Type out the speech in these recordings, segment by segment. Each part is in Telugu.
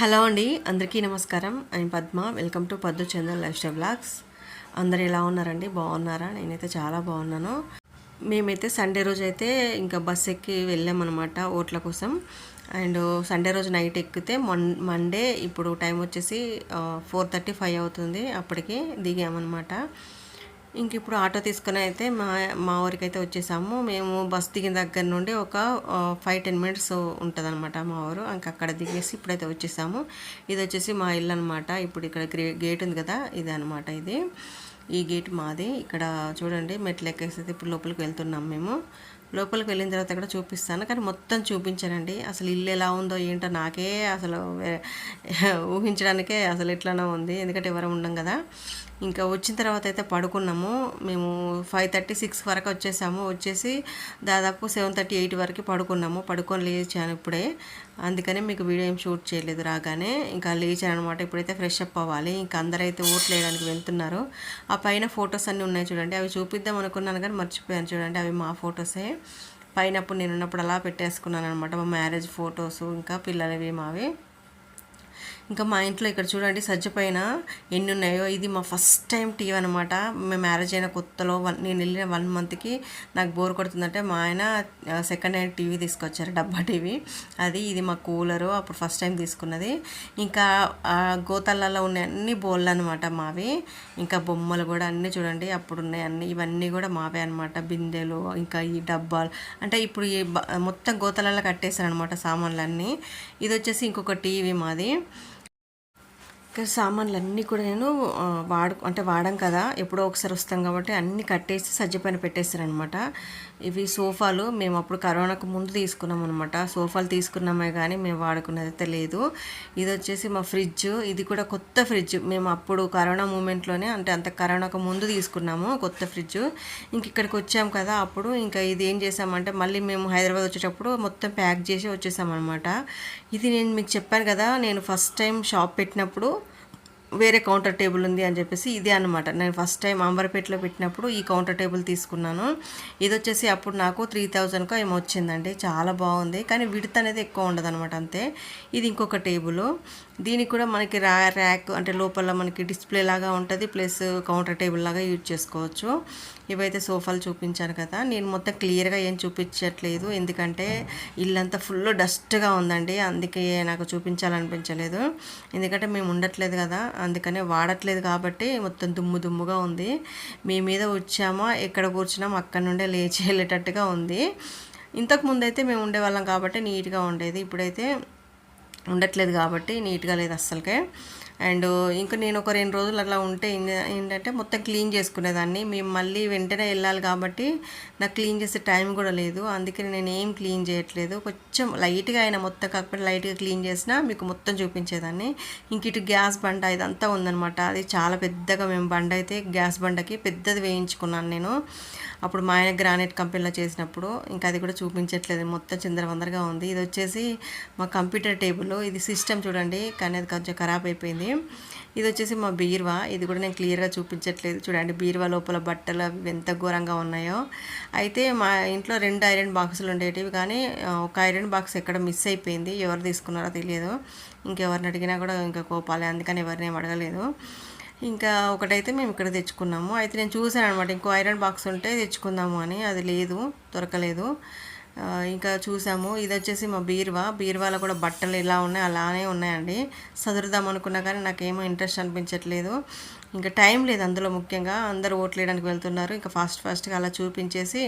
హలో అండి అందరికీ నమస్కారం. ఐ పద్మ వెల్కమ్ టు పద్దు చందన్ లైఫ్ స్టైల్ బ్లాగ్స్ అందరు ఎలా ఉన్నారండి? బాగున్నారా? నేనైతే చాలా బాగున్నాను. మేమైతే సండే రోజు అయితే ఇంకా బస్ ఎక్కి వెళ్ళామన్నమాట ఓట్ల కోసం. అండ్ సండే రోజు నైట్ ఎక్కితే మన్ మండే ఇప్పుడు టైం వచ్చేసి ఫోర్ థర్టీ ఫైవ్ అవుతుంది. అప్పటికి దిగామన్నమాట. ఇంక ఇప్పుడు ఆటో తీసుకుని అయితే మా మా ఊరికి అయితే వచ్చేసాము. మేము బస్ దిగిన దగ్గర నుండి ఒక ఫైవ్ టెన్ మినిట్స్ ఉంటుంది అనమాట మా ఊరు. ఇంక అక్కడ దిగేసి ఇప్పుడైతే వచ్చేసాము. ఇది వచ్చేసి మా ఇల్లు అనమాట ఇప్పుడు ఇక్కడ గ్రే- గేట్ ఉంది కదా ఇది అనమాట ఇది. ఈ గేట్ మాది. ఇక్కడ చూడండి మెట్లు ఎక్కేసి ఇప్పుడు లోపలికి వెళ్తున్నాం మేము. లోపలికి వెళ్ళిన తర్వాత కూడా చూపిస్తాను. కానీ మొత్తం చూపించానండి. అసలు ఇల్లు ఎలా ఉందో ఏంటో నాకే అసలు ఊహించడానికే అసలు ఎట్లానో ఉంది. ఎందుకంటే ఎవరు ఉండం కదా. ఇంకా వచ్చిన తర్వాత అయితే పడుకున్నాము. మేము ఫైవ్ థర్టీ సిక్స్ వరకు వచ్చేసాము. వచ్చేసి దాదాపు సెవెన్ థర్టీ ఎయిట్ వరకు పడుకున్నాము. పడుకొని లేచాను ఇప్పుడే. అందుకని మీకు వీడియో ఏం షూట్ చేయలేదు రాగానే. ఇంకా లేచాను అనమాట ఇప్పుడైతే ఫ్రెష్ అప్ అవ్వాలి. ఇంకా అందరైతే ఓట్లు వేయడానికి వెళ్తున్నారు. ఆ పైన ఫొటోస్ అన్నీ ఉన్నాయి చూడండి. అవి చూపిద్దాం అనుకున్నాను కానీ మర్చిపోయాను చూడండి. అవి మా ఫొటోసే పైన అప్పుడు నేను ఉన్నప్పుడు అలా పెట్టేసుకున్నాను అనమాట మా మ్యారేజ్ ఫొటోస్ ఇంకా పిల్లలవి మావి. ఇంకా మా ఇంట్లో ఇక్కడ చూడండి సజ్జ పైన ఎన్ని ఉన్నాయో ఇది మా ఫస్ట్ టైం టీవీ అనమాట మేము మ్యారేజ్ అయిన కొత్తలో వన్ నేను వెళ్ళిన వన్ మంత్కి నాకు బోర్ కొడుతుందంటే మా ఆయన సెకండ్ హ్యాండ్ టీవీ తీసుకొచ్చారు డబ్బా టీవీ అది ఇది మా కూలరు అప్పుడు ఫస్ట్ టైం తీసుకున్నది. ఇంకా ఆ గోతాలలో ఉన్న అన్ని బోళ్ళు అనమాట మావి. ఇంకా బొమ్మలు కూడా అన్నీ చూడండి అప్పుడు ఉన్నాయి అన్ని. ఇవన్నీ కూడా మావే అనమాట బిందెలు ఇంకా ఈ డబ్బాలు. అంటే ఇప్పుడు ఈ మొత్తం గోతాలలో కట్టేశారు అనమాట సామాన్లన్నీ. ఇది వచ్చేసి ఇంకొక టీవీ మాది. సామాన్లు అన్నీ కూడా నేను వాడు అంటే వాడాం కదా ఎప్పుడో ఒకసారి వస్తాం కాబట్టి అన్నీ కట్టేసి సజ్జ పైన పెట్టేస్తారనమాట ఇవి సోఫాలు మేము అప్పుడు కరోనాకు ముందు తీసుకున్నాం అనమాట సోఫాలు తీసుకున్నామే కానీ మేము వాడుకున్నది అయితే లేదు. ఇది వచ్చేసి మా ఫ్రిడ్జ్ ఇది కూడా కొత్త ఫ్రిడ్జ్. మేము అప్పుడు కరోనా మూమెంట్లోనే అంటే అంత కరోనాకు ముందు తీసుకున్నాము కొత్త ఫ్రిడ్జ్. ఇంక ఇక్కడికి వచ్చాం కదా అప్పుడు ఇంకా ఇది ఏం చేసామంటే మళ్ళీ మేము హైదరాబాద్ వచ్చేటప్పుడు మొత్తం ప్యాక్ చేసి వచ్చేసామన్నమాట. ఇది నేను మీకు చెప్పాను కదా నేను ఫస్ట్ టైం షాప్ పెట్టినప్పుడు వేరే కౌంటర్ టేబుల్ ఉంది అని చెప్పేసి ఇదే అనమాట నేను ఫస్ట్ టైం అంబర్పేటలో పెట్టినప్పుడు ఈ కౌంటర్ టేబుల్ తీసుకున్నాను. ఇది వచ్చేసి అప్పుడు నాకు త్రీ థౌజండ్కో ఏమో వచ్చిందండి. చాలా బాగుంది. కానీ విడత అనేది ఎక్కువ ఉండదు అనమాట అంతే. ఇది ఇంకొక టేబుల్ దీనికి కూడా మనకి రా ర్యాక్ అంటే లోపల మనకి డిస్ప్లే లాగా ఉంటుంది. ప్లస్ కౌంటర్ టేబుల్ లాగా యూజ్ చేసుకోవచ్చు. ఇవైతే సోఫాలు చూపించాను కదా నేను మొత్తం క్లియర్గా ఏం చూపించట్లేదు. ఎందుకంటే ఇల్లంతా ఫుల్ డస్ట్గా ఉందండి అందుకే నాకు చూపించాలనిపించలేదు. ఎందుకంటే మేము ఉండట్లేదు కదా అందుకనే వాడట్లేదు కాబట్టి మొత్తం దుమ్ము దుమ్ముగా ఉంది. మీ మీద వచ్చామా ఎక్కడ కూర్చున్నామో అక్కడ నుండే లేచి వెళ్ళేటట్టుగా ఉంది. ఇంతకు ముందు అయితే మేము ఉండేవాళ్ళం కాబట్టి నీట్గా ఉండేది ఇప్పుడైతే ఉండట్లేదు కాబట్టి నీట్గా లేదు అస్సలకే. అండ్ ఇంకా నేను ఒక రెండు రోజులు అట్లా ఉంటే ఏం- ఏంటంటే మొత్తం క్లీన్ చేసుకునేదాన్ని. మేము మళ్ళీ వెంటనే వెళ్ళాలి కాబట్టి నాకు క్లీన్ చేసే టైం కూడా లేదు. అందుకని నేను ఏం క్లీన్ చేయట్లేదు. కొంచెం లైట్గా అయినా మొత్తం కాకపోతే లైట్గా క్లీన్ చేసినా మీకు మొత్తం చూపించేదాన్ని. ఇంక ఇటు గ్యాస్ బండ ఇదంతా ఉందన్నమాట. అది చాలా పెద్దగా మేము బండ అయితే గ్యాస్ బండకి పెద్దది వేయించుకున్నాను నేను. అప్పుడు మా ఆయన గ్రానైట్ కంపెనీలో చేసినప్పుడు ఇంకా అది కూడా చూపించట్లేదు. మొత్తం చిందరవందరగా ఉంది. ఇది వచ్చేసి మా కంప్యూటర్ టేబుల్ ఇది సిస్టమ్ చూడండి. కానీ అది కొంచెం ఖరాబ్ అయిపోయింది. ఇది వచ్చేసి మా బీరువా. ఇది కూడా నేను క్లియర్గా చూపించట్లేదు. చూడండి బీరువా లోపల బట్టలు అవి ఎంత ఘోరంగా ఉన్నాయో. అయితే మా ఇంట్లో రెండు ఐరన్ బాక్సులు ఉండేటివి కానీ ఒక ఐరన్ బాక్స్ ఎక్కడ మిస్ అయిపోయింది. ఎవరు తీసుకున్నారో తెలియదు. ఇంకెవరిని అడిగినా కూడా ఇంకా కోపాలి. అందుకని ఎవరిని అడగలేదు. ఇంకా ఒకటైతే మేము ఇక్కడ తెచ్చుకున్నాము. అయితే నేను చూసాను అనమాట ఇంకో ఐరన్ బాక్స్ ఉంటే తెచ్చుకుందాము అని. అది లేదు దొరకలేదు. ఇంకా చూసాము. ఇది వచ్చేసి మా బీరువా. బీరువాలో కూడా బట్టలు ఇలా ఉన్నాయి అలానే ఉన్నాయండి. చదురుదాం అనుకున్నా కానీ నాకేమో ఇంట్రెస్ట్ అనిపించట్లేదు. ఇంకా టైం లేదు అందులో ముఖ్యంగా. అందరూ ఓట్లేయడానికి వెళ్తున్నారు. ఇంకా ఫాస్ట్ ఫాస్ట్గా అలా చూపించేసి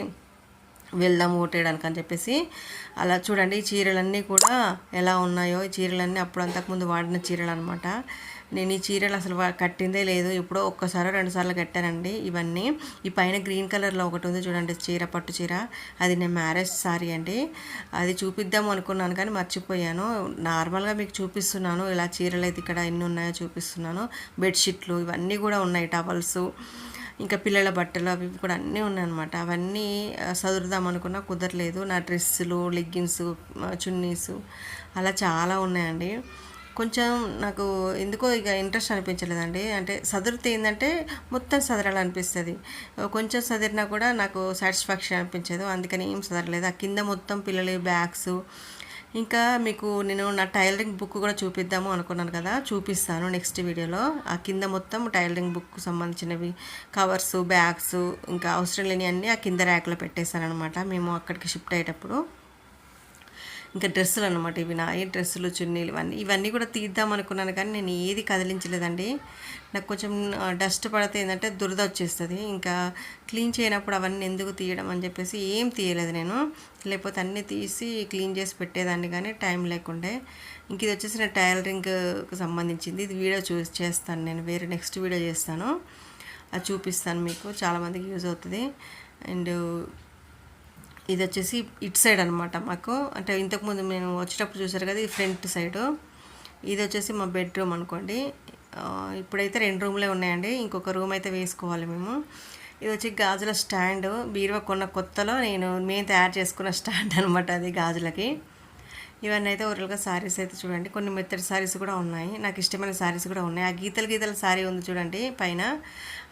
వెళ్దాం ఓటేయడానికి అని చెప్పేసి అలా చూడండి. ఈ చీరలన్నీ కూడా ఎలా ఉన్నాయో. ఈ చీరలన్నీ అప్పుడు అంతకుముందు వాడిన చీరలు అనమాట నేను ఈ చీరలు అసలు కట్టిందే లేదు. ఎప్పుడో ఒక్కసారి రెండుసార్లు కట్టానండి ఇవన్నీ. ఈ పైన గ్రీన్ కలర్లో ఒకటి ఉంది చూడండి చీర పట్టు చీర. అది నేను మ్యారేజ్ సారీ అండి. అది చూపిద్దాం అనుకున్నాను కానీ మర్చిపోయాను. నార్మల్గా మీకు చూపిస్తున్నాను. ఇలా చీరలు అయితే ఇక్కడ ఎన్ని ఉన్నాయో చూపిస్తున్నాను. బెడ్షీట్లు ఇవన్నీ కూడా ఉన్నాయి టవల్స్. ఇంకా పిల్లల బట్టలు అవి ఇవి కూడా అన్నీ ఉన్నాయన్నమాట. అవన్నీ చదురుదాం అనుకున్నా కుదరలేదు. నా డ్రెస్సులు లెగ్గిన్స్ చున్నీస్ అలా చాలా ఉన్నాయండి. కొంచెం నాకు ఎందుకో ఇక ఇంట్రెస్ట్ అనిపించలేదండి. అంటే సదురితే ఏంటంటే మొత్తం సదరాలనిపిస్తుంది. కొంచెం సదిరినా కూడా నాకు సాటిస్ఫాక్షన్ అనిపించదు. అందుకని ఏం సదరలేదు. ఆ కింద మొత్తం పిల్లల బ్యాగ్స్ ఇంకా మీకు నేను నా టైలరింగ్ బుక్ కూడా చూపిద్దాము అనుకున్నాను కదా. చూపిస్తాను నెక్స్ట్ వీడియోలో ఆ కింద మొత్తం టైలరింగ్ బుక్ సంబంధించినవి కవర్స్ బ్యాగ్స్ ఇంకా అవసరం లేని అన్నీ ఆ కింద ర్యాక్లో పెట్టేశాను అనమాట మేము అక్కడికి షిఫ్ట్ అయ్యేటప్పుడు. ఇంకా డ్రెస్సులు అనమాట ఇవి నా ఏ డ్రెస్సులు చున్నీలు ఇవన్నీ. ఇవన్నీ కూడా తీద్దాం అనుకున్నాను కానీ నేను ఏది కదిలించలేదండి. నాకు కొంచెం డస్ట్ పడితే ఏంటంటే దురద వచ్చేస్తుంది. ఇంకా క్లీన్ చేయనప్పుడు అవన్నీ ఎందుకు తీయడం అని చెప్పేసి ఏం తీయలేదు నేను. లేకపోతే అన్నీ తీసి క్లీన్ చేసి పెట్టేదాన్ని కానీ టైం లేకుండే. ఇంక ఇది వచ్చేసి నా టైలరింగ్కి సంబంధించింది. ఇది వీడియో చూ చేస్తాను నేను. వేరే నెక్స్ట్ వీడియో చేస్తాను. అది చూపిస్తాను మీకు. చాలామందికి యూజ్ అవుతుంది. అండ్ ఇది వచ్చేసి ఇట్ సైడ్ అనమాట మాకు. అంటే ఇంతకుముందు మేము వచ్చేటప్పుడు చూసారు కదా ఈ ఫ్రంట్ సైడు ఇది వచ్చేసి మా బెడ్రూమ్ అనుకోండి. ఇప్పుడైతే రెండు రూమ్లే ఉన్నాయండి. ఇంకొక రూమ్ అయితే వేసుకోవాలి మేము. ఇది వచ్చి గాజుల స్టాండ్ బీరువా కొన్న కొత్తలో నేను మేము తయారు చేసుకున్న స్టాండ్ అనమాట అది గాజులకి. ఇవన్నీ అయితే ఓరల్గా శారీస్ అయితే చూడండి. కొన్ని మెత్తడి శారీస్ కూడా ఉన్నాయి. నాకు ఇష్టమైన శారీస్ కూడా ఉన్నాయి. ఆ గీతల గీతల శారీ ఉంది చూడండి పైన.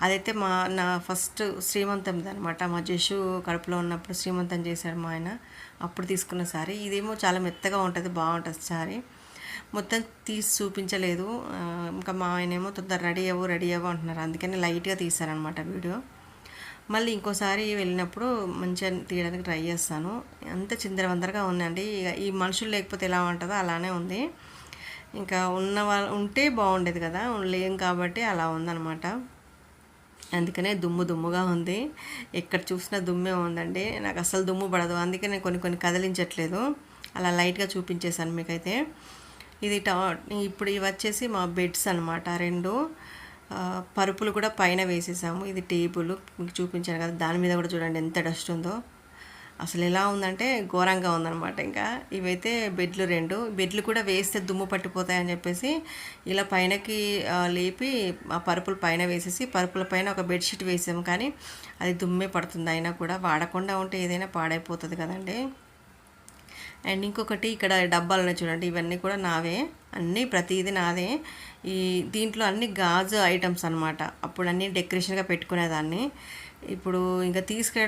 అదైతే మా నా ఫస్ట్ శ్రీమంతం అనమాట మా జషు కడుపులో ఉన్నప్పుడు శ్రీమంతం చేశాడు మా ఆయన. అప్పుడు తీసుకున్న శారీ ఇదేమో చాలా మెత్తగా ఉంటుంది బాగుంటుంది శారీ మొత్తం తీసి చూపించలేదు. ఇంకా మా ఆయన ఏమో తొందర రెడీ అవ్వు రెడీ అవ్వు అంటున్నారు. అందుకని లైట్గా తీశారనమాట వీడియో. మళ్ళీ ఇంకోసారి వెళ్ళినప్పుడు మంచిగా తీయడానికి ట్రై చేస్తాను. అంత చిందరవందరగా ఉందండి. ఇక ఈ మనుషులు లేకపోతే ఎలా ఉంటుందో అలానే ఉంది. ఇంకా ఉన్న వాళ్ళు ఉంటే బాగుండేది కదా. లేం కాబట్టి అలా ఉందన్నమాట. అందుకనే దుమ్ము దుమ్ముగా ఉంది. ఎక్కడ చూసినా దుమ్మే ఉందండి. నాకు అసలు దుమ్ము పడదు. అందుకే నేను కొన్ని కొన్ని కదిలించట్లేదు. అలా లైట్గా చూపించేశాను మీకైతే. ఇది టా ఇప్పుడు ఇవి వచ్చేసి మా బెడ్స్ అనమాట రెండు. పరుపులు కూడా పైన వేసేసాము. ఇది టేబుల్ మీకు చూపించాను కదా దాని మీద కూడా చూడండి ఎంత డస్ట్ ఉందో. అసలు ఎలా ఉందంటే ఘోరంగా ఉందన్నమాట. ఇంకా ఇవైతే బెడ్లు రెండు. బెడ్లు కూడా వేస్తే దుమ్ము పట్టిపోతాయని చెప్పేసి ఇలా పైనకి లేపి ఆ పరుపుల పైన వేసేసి పరుపుల పైన ఒక బెడ్షీట్ వేసాము. కానీ అది దుమ్మే పడుతుంది. అయినా కూడా వాడకుండా ఉంటే ఏదైనా పాడైపోతుంది కదండి. అండ్ ఇంకొకటి ఇక్కడ డబ్బాలు చూడండి ఇవన్నీ కూడా నావే. అన్నీ ప్రతిదీ నాదే. ఈ దీంట్లో అన్ని గాజు ఐటమ్స్ అనమాట అప్పుడు అన్నీ డెకరేషన్గా పెట్టుకునేదాన్ని. ఇప్పుడు ఇంకా తీసుకె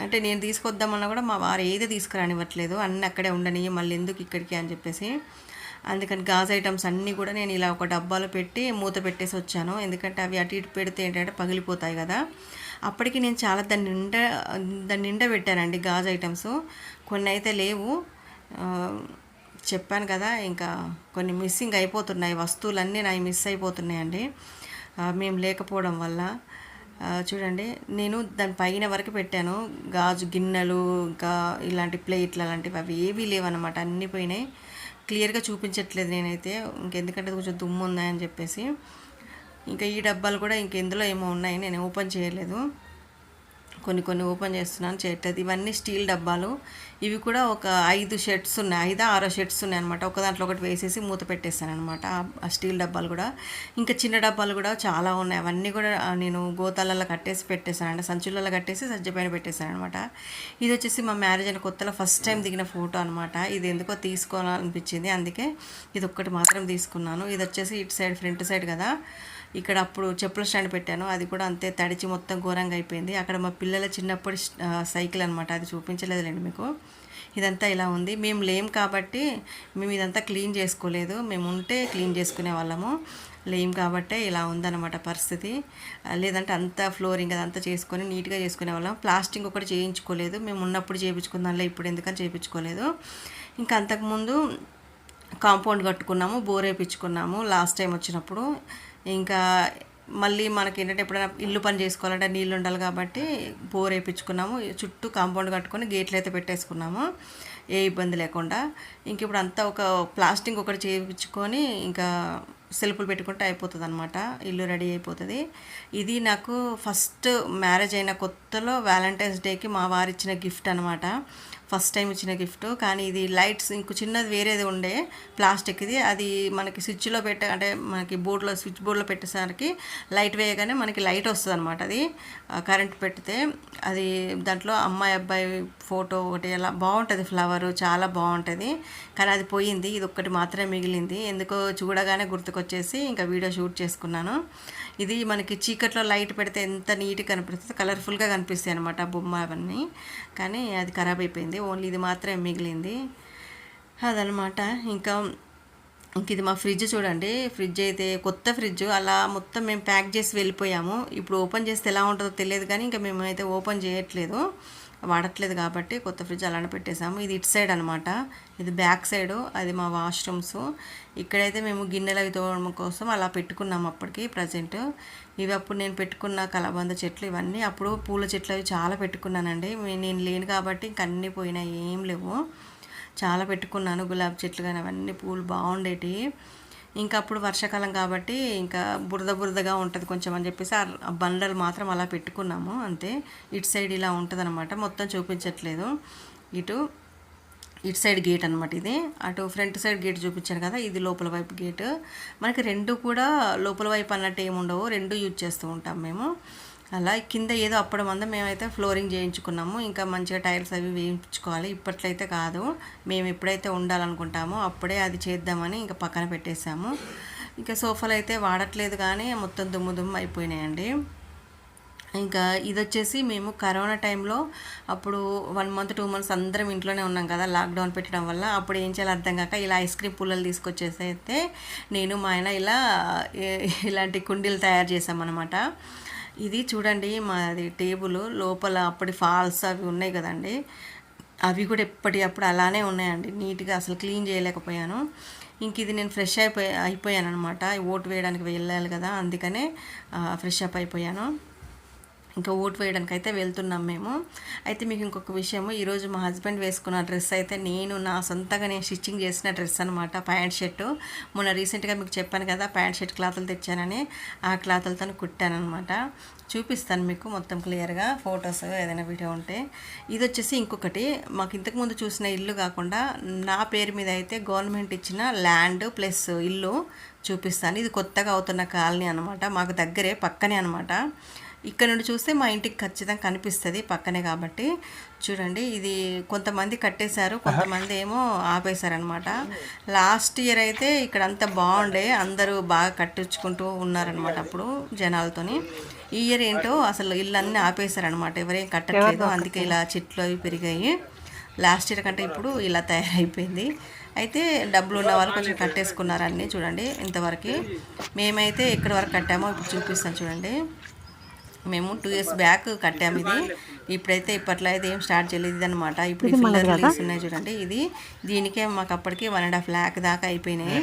అంటే నేను తీసుకొద్దామన్నా కూడా మా వారు ఏది తీసుకురానివ్వట్లేదు. అన్నీ అక్కడే ఉండని మళ్ళీ ఎందుకు ఇక్కడికి అని చెప్పేసి. అందుకని గాజు ఐటమ్స్ అన్నీ కూడా నేను ఇలా ఒక డబ్బాలో పెట్టి మూత పెట్టేసి వచ్చాను. ఎందుకంటే అవి అటు ఇటు పెడితే ఏంటంటే పగిలిపోతాయి కదా. అప్పటికి నేను చాలా దాన్ని నిండా దాన్ని నిండా పెట్టానండి గాజు ఐటమ్స్. కొన్ని అయితే లేవు. చెప్పాను కదా ఇంకా కొన్ని మిస్సింగ్ అయిపోతున్నాయి వస్తువులన్నీ నావి మిస్ అయిపోతున్నాయండి. మేము లేకపోవడం వల్ల. చూడండి నేను దాని పైన వరకు పెట్టాను. గాజు గిన్నెలు ఇంకా ఇలాంటి ప్లేట్లు అలాంటివి అవి ఏవీ లేవన్నమాట అన్నీ పోయినాయి. క్లియర్గా చూపించట్లేదు నేనైతే ఇంకెందుకంటే కొంచెం దుమ్ము ఉన్నాయని చెప్పేసి. ఇంకా ఈ డబ్బాలు కూడా ఇంకెందులో ఏమో ఉన్నాయి నేను ఓపెన్ చేయలేదు. కొన్ని కొన్ని ఓపెన్ చేస్తున్నాను చేయట్లేదు. ఇవన్నీ స్టీల్ డబ్బాలు. ఇవి కూడా ఒక ఐదు షర్ట్స్ ఉన్నాయి ఐదా ఆరో షర్ట్స్ ఉన్నాయి అనమాట ఒక దాంట్లో ఒకటి వేసేసి మూత పెట్టేస్తాను అనమాట ఆ స్టీల్ డబ్బాలు కూడా. ఇంకా చిన్న డబ్బాలు కూడా చాలా ఉన్నాయి. అవన్నీ కూడా నేను గోతాలలో కట్టేసి పెట్టేశాను సంచులలో కట్టేసి సజ్జ పైన పెట్టేశాను అనమాట ఇది వచ్చేసి మా మ్యారేజ్ అయిన కొత్తలో ఫస్ట్ టైం దిగిన ఫోటో అనమాట ఇది ఎందుకో తీసుకోవాలనిపించింది. అందుకే ఇది ఒక్కటి మాత్రం తీసుకున్నాను. ఇది వచ్చేసి ఇటు సైడ్ ఫ్రంట్ సైడ్ కదా. ఇక్కడ అప్పుడు చెప్పుల స్టాండ్ పెట్టాను. అది కూడా అంతే తడిచి మొత్తం ఘోరంగా అయిపోయింది. అక్కడ మా పిల్లల చిన్నప్పటి సైకిల్ అనమాట అది చూపించలేదులేండి మీకు. ఇదంతా ఇలా ఉంది. మేము లేం కాబట్టి మేము ఇదంతా క్లీన్ చేసుకోలేదు. మేము ఉంటే క్లీన్ చేసుకునే వాళ్ళము. లేం కాబట్టే ఇలా ఉందన్నమాట పరిస్థితి. లేదంటే అంతా ఫ్లోరింగ్ అదంతా చేసుకొని నీట్గా చేసుకునే వాళ్ళం. ప్లాస్టింగ్ ఒకటి చేయించుకోలేదు. మేము ఉన్నప్పుడు చేయించుకుందాంలే ఇప్పుడు ఎందుకని చేయించుకోలేదు ఇంకా అంతకుముందు కాంపౌండ్ కట్టుకున్నాము బోర్ వేయించుకున్నాము లాస్ట్ టైం వచ్చినప్పుడు. ఇంకా మళ్ళీ మనకి ఏంటంటే ఎప్పుడైనా ఇల్లు పని చేసుకోవాలంటే నీళ్ళు ఉండాలి కాబట్టి బోర్ వేయించుకున్నాము. చుట్టూ కాంపౌండ్ కట్టుకొని గేట్లు అయితే పెట్టేసుకున్నాము. ఏ ఇబ్బంది లేకుండా. ఇంక ఇప్పుడు అంతా ఒక ప్లాస్టింగ్ ఒకటి చేయించుకొని ఇంకా సెల్పులు పెట్టుకుంటే అయిపోతుంది అనమాట ఇల్లు రెడీ అయిపోతుంది. ఇది నాకు ఫస్ట్ మ్యారేజ్ అయిన కొత్తలో వ్యాలంటైన్స్ డేకి మా వారు ఇచ్చిన గిఫ్ట్ అనమాట ఫస్ట్ టైం ఇచ్చిన గిఫ్ట్. కానీ ఇది లైట్స్ ఇంకో చిన్నది వేరేది ఉండే ప్లాస్టిక్ది. అది మనకి స్విచ్లో పెట్ట అంటే మనకి బోర్డులో స్విచ్ బోర్డులో పెట్టేసరికి లైట్ వేయగానే మనకి లైట్ వస్తుంది అనమాట అది కరెంట్ పెడితే అది దాంట్లో అమ్మాయి అబ్బాయి ఫోటో ఒకటి అలా బాగుంటుంది ఫ్లవర్ చాలా బాగుంటుంది. కానీ అది పోయింది ఇది ఒక్కటి మాత్రమే మిగిలింది. ఎందుకో చూడగానే గుర్తుకొచ్చేసి ఇంకా వీడియో షూట్ చేసుకున్నాను. ఇది మనకి చీకట్లో లైట్ పెడితే ఎంత నీట్గా కనిపిస్తుంది కలర్ఫుల్గా కనిపిస్తాయి అనమాట బొమ్మ అవన్నీ. కానీ అది ఖరాబ్ అయిపోయింది. ఓన్లీ ఇది మాత్రమే మిగిలింది. అదనమాట ఇంకా ఇంక ఇది మా ఫ్రిడ్జ్ చూడండి. ఫ్రిడ్జ్ అయితే కొత్త ఫ్రిడ్జ్. అలా మొత్తం మేము ప్యాక్ చేసి వెళ్ళిపోయాము. ఇప్పుడు ఓపెన్ చేస్తే ఎలా ఉంటుందో తెలియదు కానీ ఇంకా మేము అయితే ఓపెన్ చేయట్లేదు. వాడట్లేదు కాబట్టి కొత్త ఫ్రిడ్జ్ అలానే పెట్టేసాము ఇది ఇటు సైడ్ అనమాట ఇది బ్యాక్ సైడ్. అది మా వాష్రూమ్స్. ఇక్కడైతే మేము గిన్నెలు అవి తోమడం కోసం అలా పెట్టుకున్నాము అప్పటికి ప్రజెంట్. ఇవి అప్పుడు నేను పెట్టుకున్న కలబంద చెట్లు ఇవన్నీ అప్పుడు పూల చెట్లు అవి చాలా పెట్టుకున్నానండి. నేను లేను కాబట్టి ఇంక అన్నీ పోయినాయి ఏం లేవు. చాలా పెట్టుకున్నాను గులాబీ చెట్లు కానీ అవన్నీ పూలు బాగుండేటివి. ఇంకా అప్పుడు వర్షాకాలం కాబట్టి ఇంకా బురద బురదగా ఉంటుంది కొంచెం అని చెప్పేసి ఆ బండలు మాత్రం అలా పెట్టుకున్నాము అంతే. ఇటు సైడ్ ఇలా ఉంటుంది అనమాట మొత్తం చూపించట్లేదు. ఇటు ఇటు సైడ్ గేట్ అనమాట ఇది. అటు ఫ్రంట్ సైడ్ గేట్ చూపించాను కదా ఇది లోపల వైపు గేట్. మనకి రెండు కూడా లోపల వైపు అన్నట్టు ఏమి ఉండవు రెండు యూజ్ చేస్తూ ఉంటాం మేము. అలా కింద ఏదో అప్పడం అంతా మేమైతే ఫ్లోరింగ్ చేయించుకున్నాము. ఇంకా మంచిగా టైల్స్ అవి వేయించుకోవాలి. ఇప్పట్లయితే కాదు. మేము ఎప్పుడైతే ఉండాలనుకుంటామో అప్పుడే అది చేద్దామని ఇంకా పక్కన పెట్టేశాము. ఇంకా సోఫాలు అయితే వాడట్లేదు కానీ మొత్తం దుమ్ము దుమ్ము అయిపోయినాయండి. ఇంకా ఇది వచ్చేసి మేము కరోనా టైంలో అప్పుడు వన్ మంత్ టూ మంత్స్ అందరం ఇంట్లోనే ఉన్నాం కదా లాక్డౌన్ పెట్టడం వల్ల. అప్పుడు ఏం చేయాలి అర్థం కాక ఇలా ఐస్ క్రీమ్ పుల్లలు తీసుకొచ్చేసి అయితే నేను మా ఆయన ఇలా ఇలాంటి కుండీలు తయారు చేసామన్నమాట ఇది చూడండి మాది టేబుల్. లోపల అప్పటి ఫాల్స్ అవి ఉన్నాయి కదండి. అవి కూడా ఎప్పటి అప్పుడు అలానే ఉన్నాయండి. నీట్గా అసలు క్లీన్ చేయలేకపోయాను. ఇంక ఇది నేను ఫ్రెష్ అయిపోయి అయిపోయాను అనమాట ఓటు వేయడానికి వెళ్ళాలి కదా అందుకనే ఫ్రెష్ అప్ అయిపోయాను. ఇంకా ఓటు వేయడానికి అయితే వెళ్తున్నాం మేము. అయితే మీకు ఇంకొక విషయము ఈరోజు మా హస్బెండ్ వేసుకున్న డ్రెస్ అయితే నేను నా సొంతగా నేను స్టిచ్చింగ్ చేసిన డ్రెస్ అనమాట ప్యాంట్ షర్టు. మొన్న రీసెంట్గా మీకు చెప్పాను కదా ప్యాంట్ షర్ట్ క్లాతులు తెచ్చానని ఆ క్లాతులతో కుట్టాను అనమాట చూపిస్తాను మీకు మొత్తం క్లియర్గా ఫొటోస్ ఏదైనా వీడియో ఉంటే. ఇది వచ్చేసి ఇంకొకటి మాకు ఇంతకుముందు చూసిన ఇల్లు కాకుండా నా పేరు మీద అయితే గవర్నమెంట్ ఇచ్చిన ల్యాండ్ ప్లస్ ఇల్లు చూపిస్తాను. ఇది కొత్తగా అవుతున్న కాలనీ అనమాట మాకు దగ్గరే పక్కనే అనమాట ఇక్కడ నుండి చూస్తే మా ఇంటికి ఖచ్చితంగా కనిపిస్తుంది పక్కనే కాబట్టి. చూడండి ఇది కొంతమంది కట్టేశారు కొంతమంది ఏమో ఆపేశారనమాట లాస్ట్ ఇయర్ అయితే ఇక్కడ అంతా బాగుండే అందరూ బాగా కట్టించుకుంటూ ఉన్నారనమాట అప్పుడు జనాలతోని. ఈ ఇయర్ ఏంటో అసలు ఇల్లన్నీ ఆపేశారనమాట ఎవరేం కట్టట్లేదు అందుకే ఇలా చెట్లు అవి పెరిగాయి. లాస్ట్ ఇయర్ కంటే ఇప్పుడు ఇలా తయారైపోయింది. అయితే డబ్బులు ఉన్న వాళ్ళు కొంచెం కట్టేసుకున్నారు అన్నీ చూడండి ఇంతవరకు. మేమైతే ఎక్కడి వరకు కట్టామో ఇప్పుడు చూపిస్తాను చూడండి. మేము టూ ఇయర్స్ బ్యాక్ కట్టాము ఇది. ఇప్పుడైతే ఇప్పట్లో అయితే ఏం స్టార్ట్ చేయలేదు ఇది అనమాట ఇప్పుడు ఈ ఫిల్లర్ రిలీజ్ ఉన్నాయి చూడండి. ఇది దీనికే మాకు అప్పటికి వన్ అండ్ హాఫ్ ల్యాక్ దాకా అయిపోయినాయి.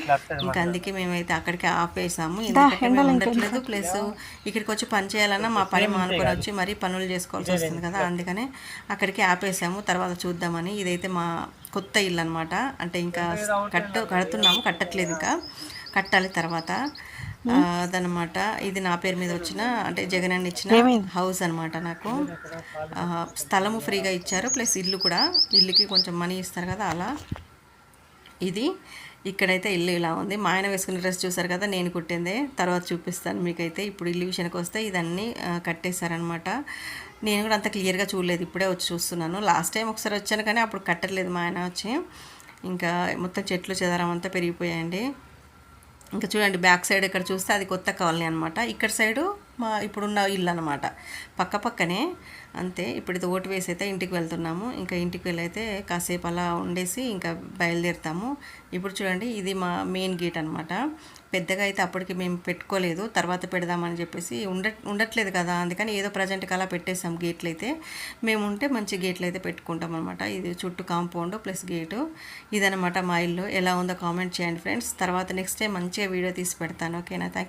ఇంకా అందుకే మేమైతే అక్కడికి ఆపేసాము ఎందుకంటే మేము ఉండట్లేదు. ప్లస్ ఇక్కడికి వచ్చి పని చేయాలన్నా మా పని మానుకొని వచ్చి మరీ పనులు చేసుకోవాల్సి వస్తుంది కదా. అందుకనే అక్కడికి ఆపేసాము. తర్వాత చూద్దామని. ఇదైతే మా కొత్త ఇల్లు అనమాట అంటే ఇంకా కట్టు కడుతున్నాము కట్టట్లేదు ఇంకా. కట్టాలి తర్వాత. అదనమాట ఇది నా పేరు మీద వచ్చిన అంటే జగన్ అన్న ఇచ్చిన హౌస్ అనమాట నాకు. స్థలము ఫ్రీగా ఇచ్చారు ప్లస్ ఇల్లు కూడా. ఇల్లుకి కొంచెం మనీ ఇస్తారు కదా అలా. ఇది. ఇక్కడైతే ఇల్లు ఇలా ఉంది. మా ఆయన వేసుకున్న డ్రెస్ చూసారు కదా నేను కుట్టిందే. తర్వాత చూపిస్తాను మీకైతే. ఇప్పుడు ఇల్లు విషయానికి వస్తే ఇదన్నీ కట్టేశారనమాట నేను కూడా అంత క్లియర్గా చూడలేదు. ఇప్పుడే వచ్చి చూస్తున్నాను. లాస్ట్ టైం ఒకసారి వచ్చాను కానీ అప్పుడు కట్టలేదు మా ఆయన వచ్చి. ఇంకా మొత్తం చెట్లు చెదరం అంతా పెరిగిపోయాయండి. ఇంకా చూడండి బ్యాక్ సైడ్ ఇక్కడ చూస్తే అది కొత్త కాలనీ అనమాట ఇక్కడ సైడు మా ఇప్పుడున్న ఇల్లు అనమాట పక్క పక్కనే అంతే. ఇప్పుడు ఓటు వేసి అయితే ఇంటికి వెళ్తున్నాము. ఇంకా ఇంటికి వెళ్ళైతే కాసేపు అలా ఉండేసి ఇంకా బయలుదేరుతాము. ఇప్పుడు చూడండి ఇది మా మెయిన్ గేట్ అనమాట. పెద్దగా అయితే అప్పటికి మేము పెట్టుకోలేదు. తర్వాత పెడదామని చెప్పేసి ఉండ ఉండట్లేదు కదా. అందుకని ఏదో ప్రజెంట్కి అలా పెట్టేసాం గేట్లు అయితే మేము ఉంటే మంచి గేట్లు అయితే పెట్టుకుంటాం అనమాట. ఇది చుట్టూ కాంపౌండ్ ప్లస్ గేటు. ఇదనమాట మా ఇల్లు. ఎలా ఉందో కామెంట్ చేయండి ఫ్రెండ్స్. తర్వాత నెక్స్ట్ టైం మంచిగా వీడియో తీసి పెడతాను. ఓకేనా? థ్యాంక్